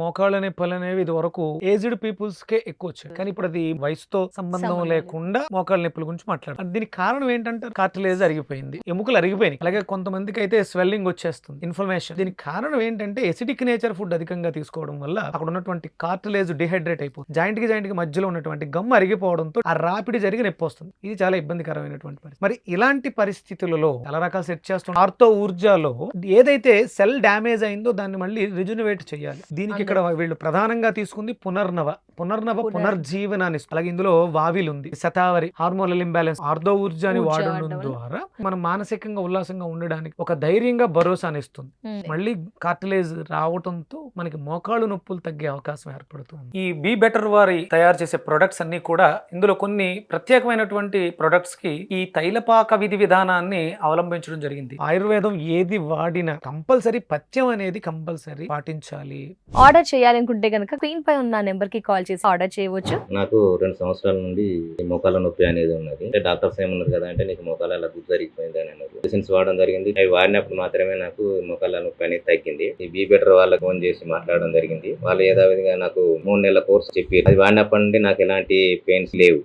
మోకాళ్ళ నొప్పులు అనేవి ఇది వరకు ఏజ్డ్ పీపుల్స్ కే ఎక్కువ వచ్చాయి. కానీ ఇప్పుడు అది వయసుతో సంబంధం లేకుండా మోకాళ్ళ నొప్పుల గురించి మాట్లాడారు దీనికి కారణం ఏంటంటారు కార్టిలేజ్ అరిగిపోయింది. ఎముకలు అరిగిపోయినాయి. అలాగే కొంతమందికి అయితే స్వెల్లింగ్ వచ్చేస్తుంది. ఇన్ఫర్మేషన్ దీనికి కారణం ఏంటంటే ఎసిడిక్ నేచర్ ఫుడ్ అధికంగా తీసుకోవడం వల్ల అక్కడ ఉన్నటువంటి కార్టిలేజ్ డిహైడ్రేట్ అయిపోతుంది. జాయింట్కి జాయింట్కి మధ్యలో ఉన్నటువంటి గమ్ అరిగిపోవడంతో ఆ రాపిడి జరిగి నొప్పి వస్తుంది. ఇది చాలా ఇబ్బందికరమైనటువంటి పరిస్థితి. మరి ఇలాంటి పరిస్థితులలో చాలా రకాల సెట్ చేస్తున్న ఆర్థో ఊర్జాలో ఏదైతే సెల్ డ్యామేజ్ అయిందో దాన్ని మళ్ళీ రిజునవేట్ చేయాలి. దీనికి ఇక్కడ వీళ్ళు ప్రధానంగా తీసుకుంది పునర్నవ పునర్నవ పునర్- పునర్జీవనాన్ని. అలాగే ఇందులో వావిల్ ఉంది శతావరి హార్మోనల్ ఇంబ్యాలెన్స్ ఆర్థో ఊర్జాని ఊర్జా వాడడం. ద్వారా మనం మానసికంగా ఉల్లాసంగా ఉండడానికి ఒక ధైర్యంగా భరోసాని ఇస్తుంది. మళ్ళీ కార్టిలేజ్ రావడంతో మనకి మోకాళ్ళు నొప్పులు తగ్గే అవకాశం ఏర్పడుతుంది ఈ బీ బెటర్ వారి తయారు చేసే ప్రొడక్ట్స్ అన్ని కూడా ఇందులో కొన్ని ప్రత్యేకమైనటువంటి ప్రొడక్ట్స్కి ఈ తైలపాక విధి విధానాన్ని అవలంబించడం జరిగింది ఆయుర్వేదం ఏది వాడినా కంపల్సరీ పథ్యం అనేది కంపల్సరీ పాటించాలి ఆర్డర్ చేయాలనుకుంటే కనుక స్క్రీన్ పై ఉన్న నెంబర్కి కాల్ చేసి ఆర్డర్ చేయవచ్చు. నాకు రెండు సంవత్సరాల నుండి మోకాల నొప్పి అనేది ఉన్నది. అంటే డాక్టర్స్ ఏమన్నారు కదా అంటే నీకు మోకాల అలా గుజ్జు జరిగిపోయింది అని అన్నారు. మెడిసిన్స్ వాడడం జరిగింది. అవి వాడినప్పుడు మాత్రమే నాకు మోకాల నొప్పి అనేది తగ్గింది. ఈ బీ బెటర్ వాళ్ళకి ఫోన్ చేసి మాట్లాడడం జరిగింది. వాళ్ళు యథావిధిగా నాకు మూడు నెలల కోర్స్ చెప్పి అది వాడినప్పటి నుండి నాకు ఎలాంటి పెయిన్స్ లేవు.